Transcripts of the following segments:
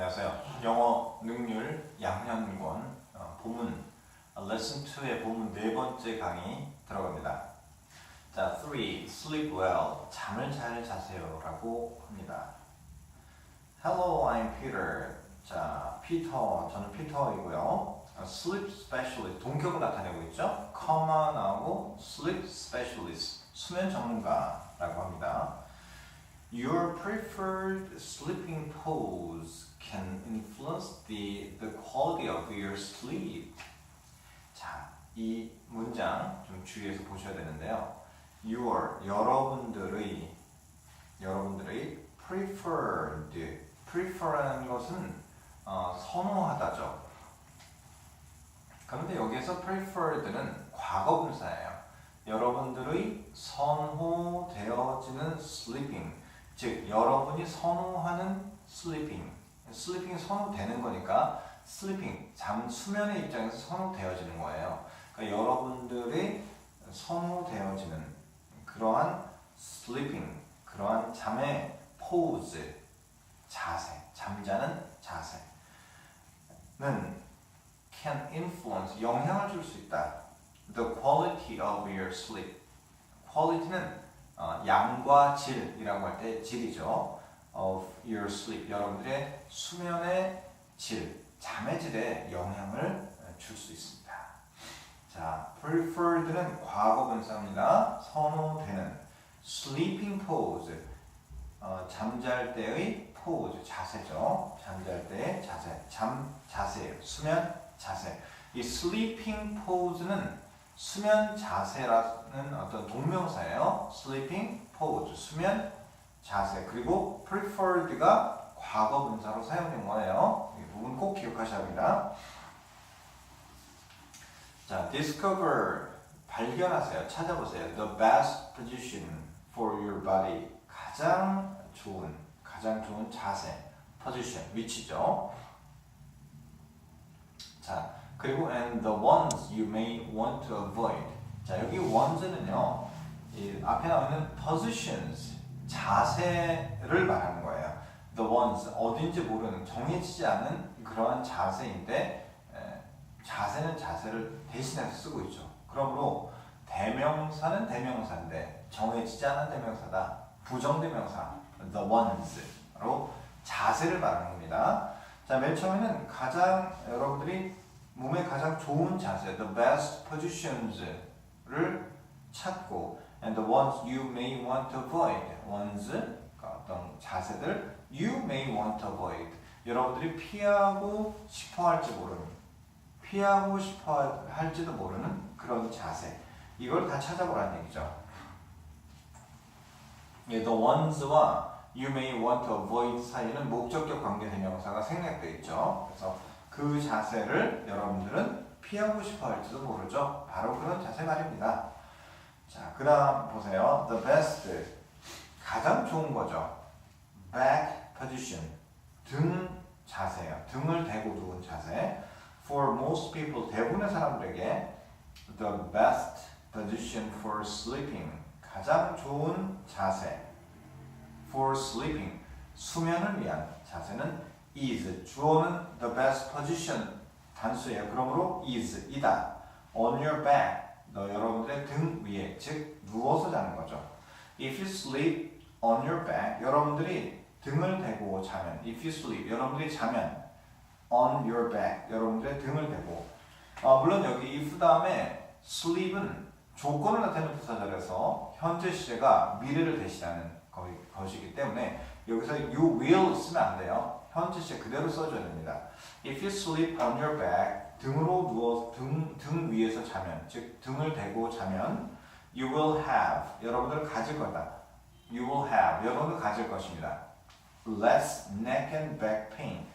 안녕하세요. 영어 능률 양현권 어, 본문 어, 레슨 2의 본문 네 번째 강의 들어갑니다. 자, 3. Sleep well. 잠을 잘 자세요라고 합니다. Hello, I'm Peter. 자, 피터. 저는 피터이고요. 어, Sleep specialist. 동격을 나타내고 있죠. comma 나오고 sleep specialist. 수면 전문가라고 합니다. Your preferred sleeping pose can influence the, the quality of your sleep. 자, 이 문장 좀 주의해서 보셔야 되는데요. Your, 여러분들의, 여러분들의 preferred, prefer라는 것은 어, 선호하다죠. 그런데 여기에서 preferred는 과거 분사예요. 여러분들의 선호되어지는 sleeping, 즉 여러분이 선호하는 sleeping, sleeping이 선호되는 거니까 sleeping, 잠 수면의 입장에서 선호되어지는 거예요. 그러니까 여러분들이 선호되어지는 그러한 sleeping, 그러한 잠의 pose, 자세, 잠자는 자세는 can influence, 영향을 줄 수 있다. The quality of your sleep. quality는 어, 양과 질이라고 할 때 질이죠. Of your sleep. 여러분들의 수면의 질, 잠의 질에 영향을 줄 수 있습니다. 자, preferred는 과거 분사입니다. 선호되는 sleeping pose. 어, 잠잘 때의 pose, 자세죠. 잠잘 때의 자세, 잠 자세예요. 수면 자세. 이 sleeping pose는 수면 자세라는 어떤 동명사예요. sleeping pose, 수면 자세. 그리고 preferred가 과거 분사로 사용된 거예요. 이 부분 꼭 기억하셔야 합니다. 자, discover 발견하세요. 찾아보세요. The best position for your body. 가장 좋은, 가장 좋은 자세, position, 위치죠. 자, 그리고 and the ones you may want to avoid. 자, 여기 ones는요. 이 앞에 나오는 positions, 자세를 말하는 거예요. The ones 어딘지 모르는 정해지지 않은 그러한 자세인데 에, 자세는 자세를 대신해서 쓰고 있죠. 그러므로 대명사는 대명사인데 정해지지 않은 대명사다. 부정대명사 the ones로 자세를 말하는 겁니다. 자, 맨 처음에는 가장 여러분들이 몸의 가장 좋은 자세, the best positions를 찾고 and the ones you may want to avoid, ones 그러니까 어떤 자세들 you may want to avoid 여러분들이 피하고 싶어 할지 모르는 피하고 싶어 할지도 모르는 그런 자세 이걸 다 찾아보라는 얘기죠. 예, the ones와 you may want to avoid 사이에는 목적격 관계 대명사가 생략되어 있죠. 그래서 그 자세를 여러분들은 피하고 싶어 할지도 모르죠. 바로 그런 자세 말입니다. 자, 그 다음 보세요. The best. 가장 좋은 거죠. back position. 등 자세요. 등을 대고 누운 자세. For most people, 대부분의 사람들에게 the best position for sleeping. 가장 좋은 자세. for sleeping. 수면을 위한 자세는 is. 주어는 the best position. 단수예요. 그러므로 is. 이다. on your back. 너 여러분들의 등 위에. 즉, 누워서 자는 거죠. If you sleep on your back. 여러분들이 등을 대고 자면. If you sleep. 여러분들이 자면. on your back. 여러분들의 등을 대고. 어, 물론 여기 if 다음에 sleep은 조건을 나타내는 부사절에서 현재 시제가 미래를 대신하는 거- 것이기 때문에 여기서 you will 쓰면 안 돼요. 현재 시제 그대로 써줘야 됩니다. If you sleep on your back, 등으로 누워 등, 등 위에서 자면, 즉 등을 대고 자면 you will have, 여러분들 가질 거다. You will have, 여러분들 가질 것입니다. less neck and back pain.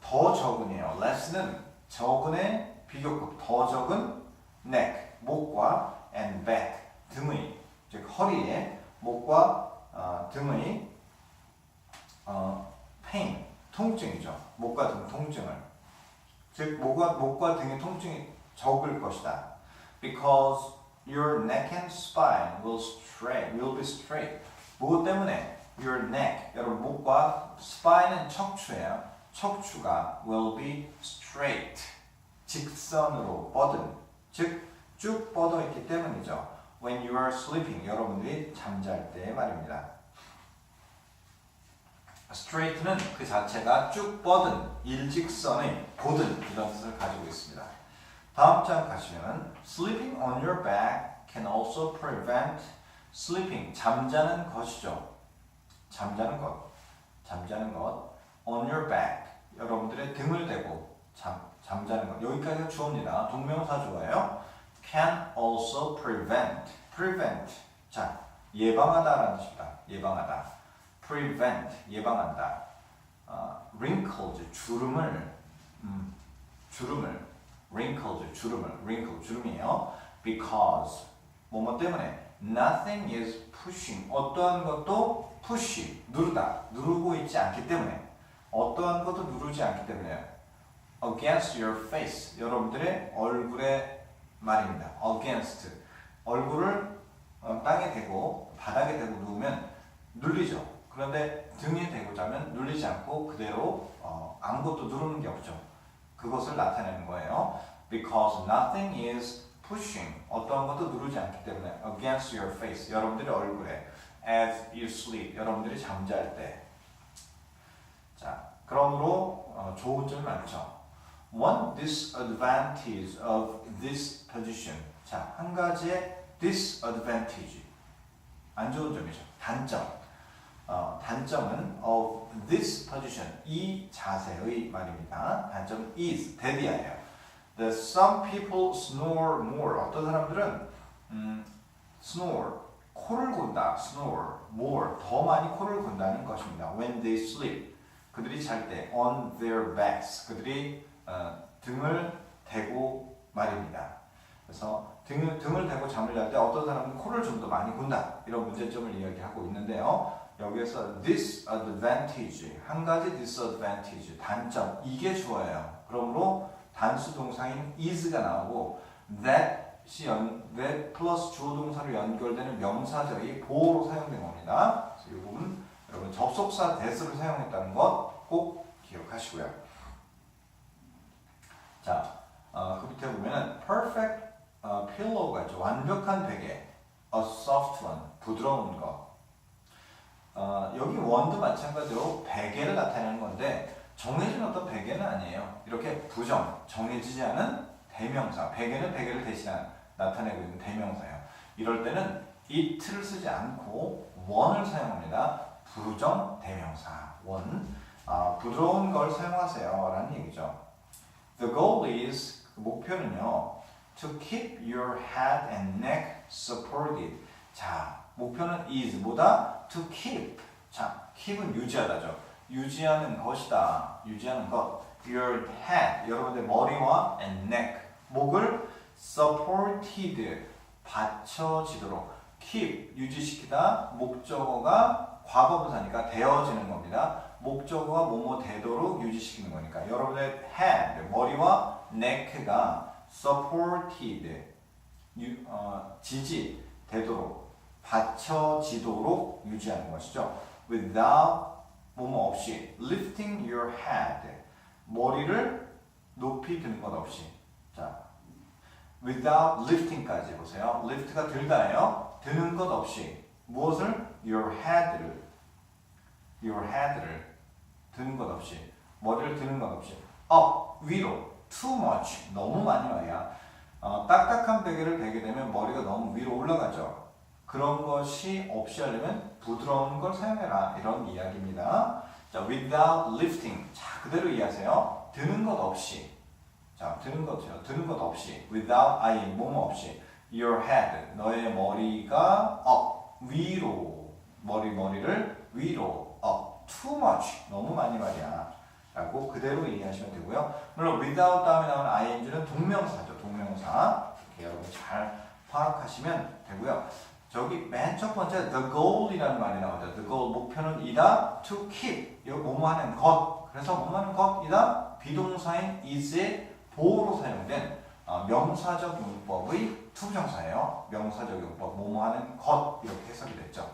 더 적은이에요. less는 적은의 비교급, 더 적은 neck, 목과 and back, 등의, 즉 허리에 목과 어, 등의 어, pain, 통증이죠. 목과 등 통증을. 즉 목과 목과 등의 통증이 적을 것이다. Because your neck and spine will straight, will be straight. 무엇 때문에? Your neck, 여러분 목과 spine은 척추예요. 척추가 will be straight. 직선으로 뻗은, 즉 쭉 뻗어 있기 때문이죠. When you are sleeping, 여러분들이 잠잘 때 말입니다. Straight는 그 자체가 쭉 뻗은 일직선의 곧은 이런 뜻을 가지고 있습니다. 다음 장 가시면 sleeping on your back can also prevent sleeping 잠자는 것이죠. 잠자는 것, 잠자는 것 on your back 여러분들의 등을 대고 잠 잠자는 것 여기까지가 주어입니다. 동명사 주어예요. can also prevent prevent 자 예방하다라는 뜻입니다. 예방하다 prevent 예방한다. 어, wrinkles 주름을 음, 주름을 wrinkles 주름을 wrinkle 주름이에요. because 뭐뭐 때문에 nothing is pushing 어떠한 것도 push 누르다 누르고 있지 않기 때문에 어떠한 것도 누르지 않기 때문에 against your face 여러분들의 얼굴에 말입니다. against 얼굴을 어, 땅에 대고 바닥에 대고 누우면 눌리죠. 그런데 등에 대고 자면 눌리지 않고 그대로 어, 아무것도 누르는 게 없죠. 그것을 나타내는 거예요. Because nothing is pushing 어떠한 것도 누르지 않기 때문에 against your face 여러분들의 얼굴에 as you sleep 여러분들이 잠잘 때. 자, 그러므로 어, 좋은 점이 많죠. One disadvantage of this position. 자, 한 가지의 disadvantage. 안 좋은 점이죠. 단점. 어, 단점은 of this position. 이 자세의 말입니다. 단점 is, 대비하여. The some people snore more. 어떤 사람들은 음, snore, 코를 곤다. snore, more, 더 많이 코를 곤다는 것입니다. When they sleep. 그들이 잘 때 on their backs. 그들이 어, 등을 대고 말입니다. 그래서 등, 등을 대고 잠을 잘 때 어떤 사람은 코를 좀 더 많이 군다 이런 문제점을 이야기하고 있는데요. 여기에서 disadvantage 한 가지 disadvantage 단점 이게 주어예요. 그러므로 단수 동사인 is가 나오고 that이 연, that 플러스 주어 동사로 연결되는 명사절이 보호로 사용된 겁니다. 이 부분 여러분 접속사 that을 사용했다는 것 꼭 기억하시고요. 자, 어, 그 밑에 보면은 perfect 어, pillow가 있죠. 완벽한 베개. a soft one. 부드러운 거. 어, 여기 원도 마찬가지로 베개를 나타내는 건데 정해진 어떤 베개는 아니에요. 이렇게 부정, 정해지지 않은 대명사. 베개는 베개를 대신한 나타내고 있는 대명사예요. 이럴 때는 it를 쓰지 않고 one을 사용합니다. 부정 대명사. one. 아, 부드러운 걸 사용하세요. 라는 얘기죠. The goal is 그 목표는요. To keep your head and neck supported. 자, 목표는 is 뭐다? To keep. 자, keep은 유지하다죠. 유지하는 것이다. 유지하는 것. Your head, 여러분의 머리와 and neck, 목을 supported, 받쳐지도록. keep, 유지시키다. 목적어가 과거분사니까 되어지는 겁니다. 목적어가 뭐뭐 되도록 유지시키는 거니까 여러분의 head, 머리와 neck가 supported, 유, 어, 지지 되도록 받쳐지도록 유지하는 것이죠. Without 뭐뭐 없이 lifting your head 머리를 높이 드는 것 없이 자 without lifting까지 보세요. lift가 들다예요. 드는 것 없이 무엇을 your head를 your head를 드는 것 없이 머리를 드는 것 없이 up 위로 too much 너무 많이 말이야. 어, 딱딱한 베개를 베게 되면 머리가 너무 위로 올라가죠. 그런 것이 없이 하려면 부드러운 걸 사용해라 이런 이야기입니다. 자, without lifting 자 그대로 이해하세요. 드는 것 없이 자 드는 것이요. 드는 것 없이 without I 뭐뭐 없이 your head 너의 머리가 up 위로 머리 머리를 위로 up too much 너무 많이 말이야. 라고 그대로 이해하시면 되고요. 물론 without 다음에 나오는 ing는 동명사죠. 동명사. 이렇게 여러분 잘 파악하시면 되고요. 저기 맨 첫 번째 the goal이라는 말이 나오죠. the goal 목표는 이다 to keep 이거 뭐뭐 하는 것. 그래서 뭐뭐 하는 것이다 비동사인 is의 보호로 사용된 어, 명사적 용법의 투정사예요. 명사적 용법 뭐뭐 하는 것 이렇게 해석이 됐죠.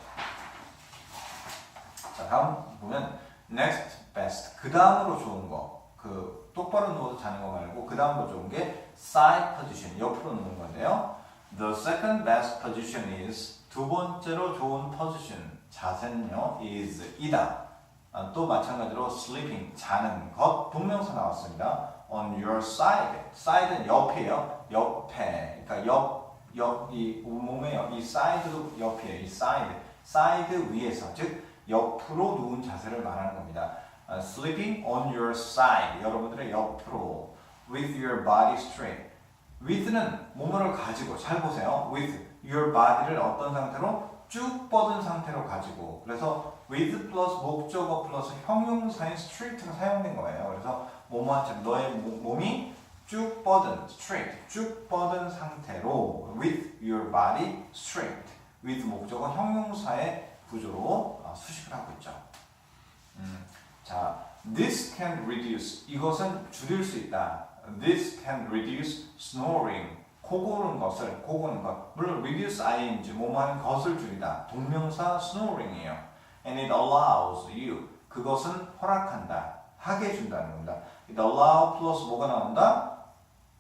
자 다음 보면 next best. 그 다음으로 좋은 거. 그 똑바로 누워서 자는 거 말고 그 다음으로 좋은 게 side position. 옆으로 누는 건데요. The second best position is 두 번째로 좋은 position 자세는요 is 이다. 아, 또 마찬가지로 sleeping 자는 것 동명사 나왔습니다. On your side. side는 옆이에요. 옆에. 그러니까 옆, 옆, 이 몸의 옆, 이 side도 옆이에요. 이 side. side 위에서 즉 옆으로 누운 자세를 말하는 겁니다. 아, sleeping on your side. 여러분들의 옆으로 with your body straight. With는 몸을 가지고 잘 보세요. with your body를 어떤 상태로 쭉 뻗은 상태로 가지고 그래서 with 플러스 목적어 플러스 형용사인 straight가 사용된 거예요. 그래서 뭐뭐한 너의 모- 몸이 쭉 뻗은 straight 쭉 뻗은 상태로 with your body straight with 목적어 형용사의 구조로 어, 수식을 하고 있죠. 음, 자, this can reduce 이것은 줄일 수 있다. This can reduce snoring 코 고는 것을 코 고는 것 물론 reduce ing 뭐뭐 하는 것을 줄이다 동명사 snoring이에요. And it allows you 그것은 허락한다 하게 해준다는 겁니다. It allow 플러스 뭐가 나온다?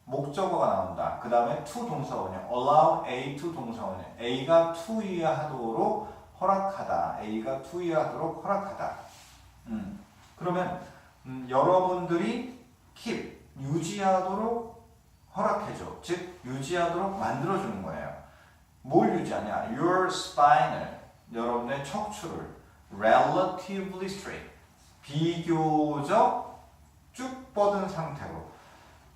목적어가 나온다. 그 다음에 to 동사원이요. allow A to 동사원이요. A가 to 이하하도록 허락하다. A가 to 이하하도록 허락하다. 음, 그러면 음, 여러분들이 keep 유지하도록 허락해줘. 즉 유지하도록 만들어주는 거예요. 뭘 유지하냐? Your spine을 여러분의 척추를 relatively straight 비교적 쭉 뻗은 상태로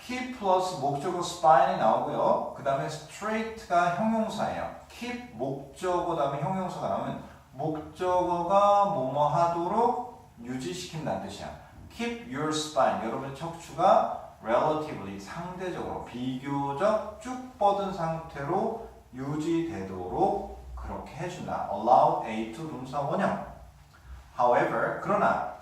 keep 플러스 목적어 spine이 나오고요. 그 다음에 straight가 형용사예요. keep 목적어 다음에 형용사가 나오면 목적어가 뭐뭐 하도록 유지시킨다는 뜻이야. keep your spine 여러분의 척추가 relatively 상대적으로 비교적 쭉 뻗은 상태로 유지되도록 그렇게 해준다. allow A to 동사 원형. However, 그러나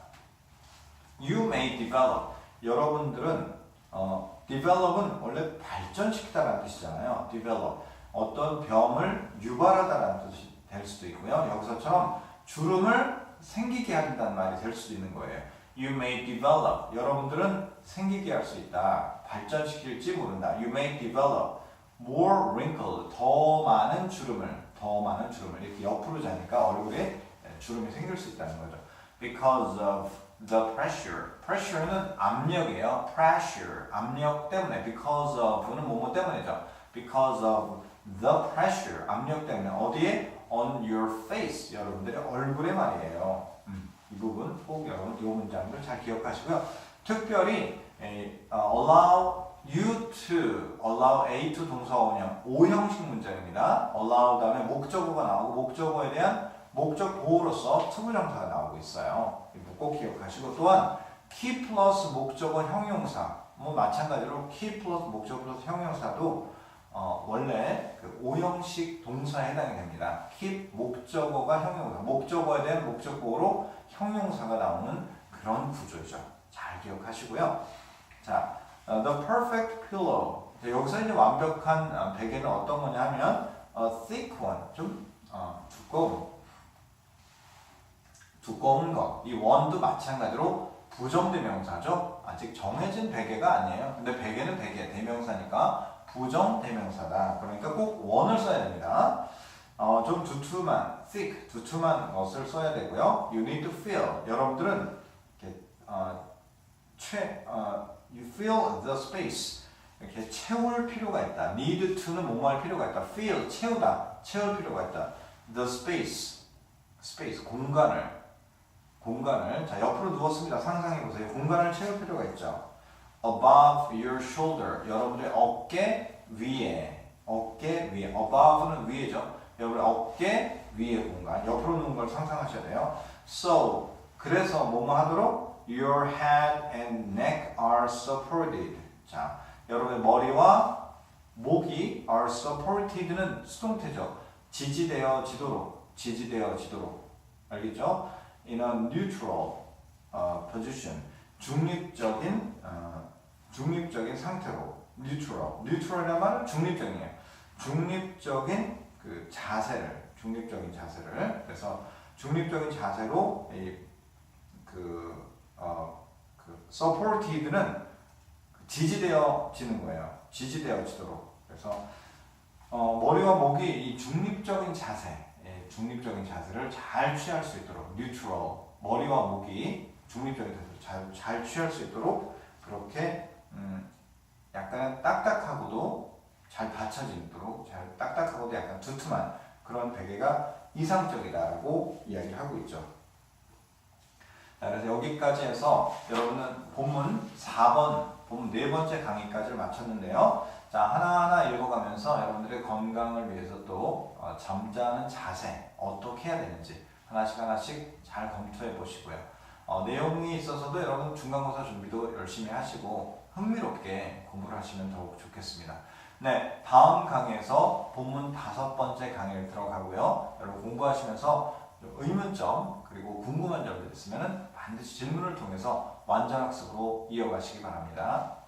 you may develop. 여러분들은 어, develop은 원래 발전시키다라는 뜻이잖아요. develop. 어떤 병을 유발하다라는 뜻이 될 수도 있고요. 여기서처럼 주름을 생기게 한다는 말이 될 수도 있는 거예요. You may develop. 여러분들은 생기게 할 수 있다. 발전시킬지 모른다. You may develop more wrinkle. 더 많은 주름을, 더 많은 주름을 이렇게 옆으로 자니까 얼굴에 주름이 생길 수 있다는 거죠. Because of the pressure. pressure는 압력이에요. pressure. 압력 때문에. because of는 뭐뭐 때문이죠. because of the pressure. 압력 때문에 어디에? On your face. 여러분들의 얼굴에 말이에요. 음, 이 부분 꼭 여러분 이 문장들 잘 기억하시고요. 특별히 에, 어, allow you to, allow A to 동사 원형 5형식 문장입니다. allow 다음에 목적어가 나오고 목적어에 대한 목적 보호로서 투부정사가 나오고 있어요. 꼭 기억하시고 또한 key 플러스 목적어 형용사 뭐 마찬가지로 key 플러스 목적어 플러스 형용사도 어, 원래 그 5형식 동사에 해당이 됩니다. keep 목적어가 형용사, 목적어에 대한 목적 보호로 형용사가 나오는 그런 구조죠. 잘 기억하시고요. 자, 어, the perfect pillow. 자, 여기서 이제 완벽한 어, 베개는 어떤 거냐 하면 a thick one, 좀 어, 두꺼운 두꺼운 것. 이 원도 마찬가지로 부정대명사죠. 아직 정해진 베개가 아니에요. 근데 베개는 베개, 대명사니까 부정 대명사다. 그러니까 꼭 원을 써야 됩니다. 어, 좀 두툼한, thick, 두툼한 것을 써야 되고요. You need to feel. 여러분들은 이렇게 어, 최, 어, you fill the space. 이렇게 채울 필요가 있다. need to는 뭐뭐 할 필요가 있다. fill, 채우다. 채울 필요가 있다. the space, space, 공간을. 공간을 자 옆으로 누웠습니다. 상상해 보세요. 공간을 채울 필요가 있죠. Above your shoulder 여러분의 어깨 위에 어깨 위에 above는 위에죠. 여러분 어깨 위에 공간 옆으로 누운 걸 상상하셔야 돼요. So 그래서 뭐뭐 하도록 your head and neck are supported. 자 여러분의 머리와 목이 are supported는 수동태죠. 지지되어지도록 지지되어지도록 알겠죠? in a neutral uh, position 중립적인 어, 중립적인 상태로 neutral neutral이란 말은 중립적이에요. 중립적인 그 자세를 중립적인 자세를 그래서 중립적인 자세로 이그 어, 그 supported는 지지되어지는 거예요. 지지되어지도록. 그래서 어, 머리와 목이 이 중립적인 자세, 예, 중립적인 자세를 잘 취할 수 있도록 neutral 머리와 목이 중립적인 자세를 잘, 잘 취할 수 있도록 그렇게 음, 약간 딱딱하고도 잘 받쳐지도록 잘 딱딱하고도 약간 두툼한 그런 베개가 이상적이다라고 이야기를 하고 있죠. 자, 그래서 여기까지 해서 여러분은 본문 4번, 본문 네 번째 강의까지를 마쳤는데요. 자, 하나하나 읽어가면서 여러분들의 건강을 위해서 또 어, 잠자는 자세, 어떻게 해야 되는지 하나씩 하나씩 잘 검토해 보시고요. 어, 내용이 있어서도 여러분 중간고사 준비도 열심히 하시고 흥미롭게 공부를 하시면 더욱 좋겠습니다. 네, 다음 강의에서 본문 다섯 번째 강의를 들어가고요. 여러분 공부하시면서 의문점 그리고 궁금한 점들 있으면 반드시 질문을 통해서 완전 학습으로 이어가시기 바랍니다.